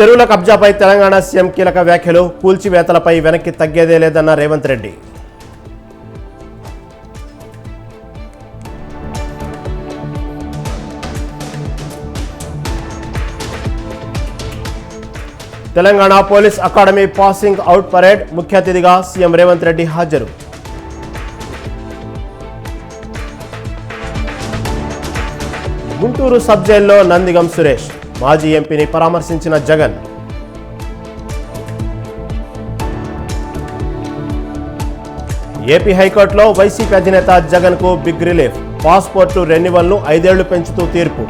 చెరువుల కబ్జాపై తెలంగాణ సీఎం కీలక వ్యాఖ్యలు కూల్చివేతలపై వెనక్కి తగ్గేదే లేదన్న Revanth Reddy. Telangana police academy passing out parade ముఖ్య అతిథిగా సీఎం రేవంత్ రెడ్డి హాజరు. గుంటూరు సబ్ జైల్లో నందిగం సురేష్. మాజీ ఎంపీని పరామర్శించిన జగన్. ఏపీ హైకోర్టులో వైసీపీ అధినేత జగన్కు బిగ్ రిలీఫ్ పాస్పోర్టు రెన్యువల్ను ఐదేళ్ళు పెంచుతూ తీర్పు.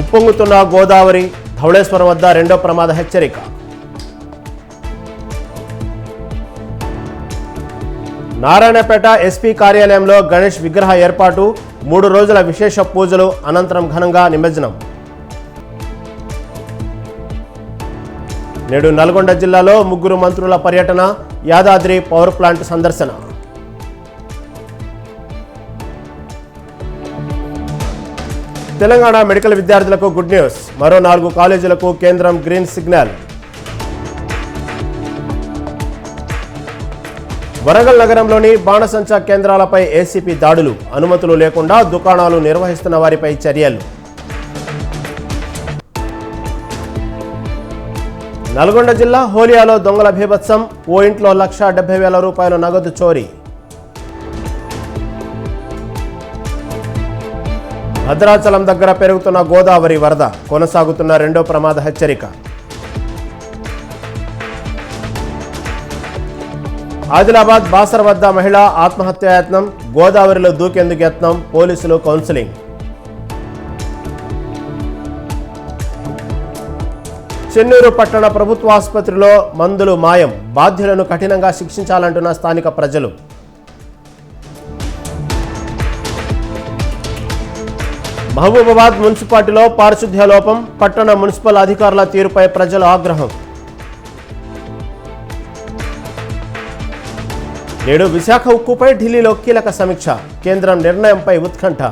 ఉప్పొంగుతున్న గోదావరి ధవళేశ్వరం వద్ద రెండో ప్రమాద హెచ్చరిక. నారాయణపేట ఎస్పీ కార్యాలయంలో గణేష్ విగ్రహ ఏర్పాటు మూడు రోజుల విశేష పూజలు అనంతరం ఘనంగా నిమజ్జనం. నేడు నల్గొండ జిల్లాలో ముగ్గురు మంత్రుల పర్యటన యాదాద్రి పవర్ ప్లాంట్ సందర్శన. తెలంగాణ మెడికల్ విద్యార్థులకు గుడ్ న్యూస్. మరో నాలుగు కాలేజీలకు కేంద్రం గ్రీన్ సిగ్నల్. వరంగల్ నగరంలోని బాణసంచా కేంద్రాలపై ఏసీపీ దాడులు అనుమతులు లేకుండా దుకాణాలు నిర్వహిస్తున్న వారిపై చర్యలు. నల్గొండ జిల్లా హోలియాలో దొంగల భీభత్సం ఓ ఇంట్లో లక్ష డెబ్బై వేల రూపాయల నగదు చోరీ. భద్రాచలం దగ్గర పెరుగుతున్న గోదావరి వరద కొనసాగుతున్న రెండో ప్రమాద హెచ్చరిక. ఆదిలాబాద్ బాసర్ వద్ద మహిళ ఆత్మహత్యాయత్నం గోదావరిలో దూకేందుకు యత్నం పోలీసులు కౌన్సిలింగ్. చెన్నూరు పట్టణ ప్రభుత్వ ఆసుపత్రిలో మందులు మాయం బాధ్యులను కఠినంగా శిక్షించాలంటున్న స్థానిక ప్రజలు. మహబూబాబాద్ మున్సిపాలిటీలో పారిశుద్ధ్య లోపం పట్టణ మున్సిపల్ అధికారుల తీరుపై ప్రజలు ఆగ్రహం. నేడు విశాఖ ఉక్కుపై ఢిల్లీలో కీలక సమీక్ష. కేంద్రం నిర్ణయంపై ఉత్కంఠ.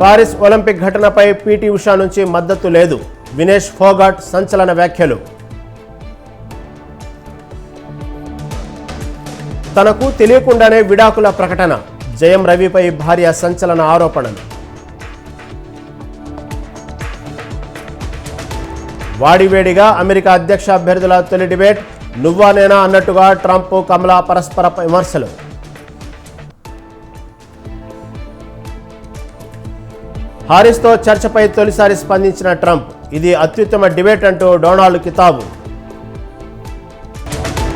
పారిస్ ఒలింపిక్ ఘటనపై పీటీ ఉషా నుంచి మద్దతు లేదు. వినేష్ ఫోగాట్ సంచలన వ్యాఖ్యలు. తనకు తెలియకుండానే విడాకుల ప్రకటన. జయం రవిపై భార్య సంచలన ఆరోపణలు. వాడివేడిగా అమెరికా అధ్యక్ష అభ్యర్థుల తొలి డిబేట్. నువ్వా నేనా అన్నట్టుగా ట్రంప్ కమలా పరస్పర విమర్శలు. హారిస్తో చర్చపై తొలిసారి స్పందించిన ట్రంప్ ఇది అత్యుత్తమ డిబేట్ అంటూ డొనాల్డ్ కితాబు.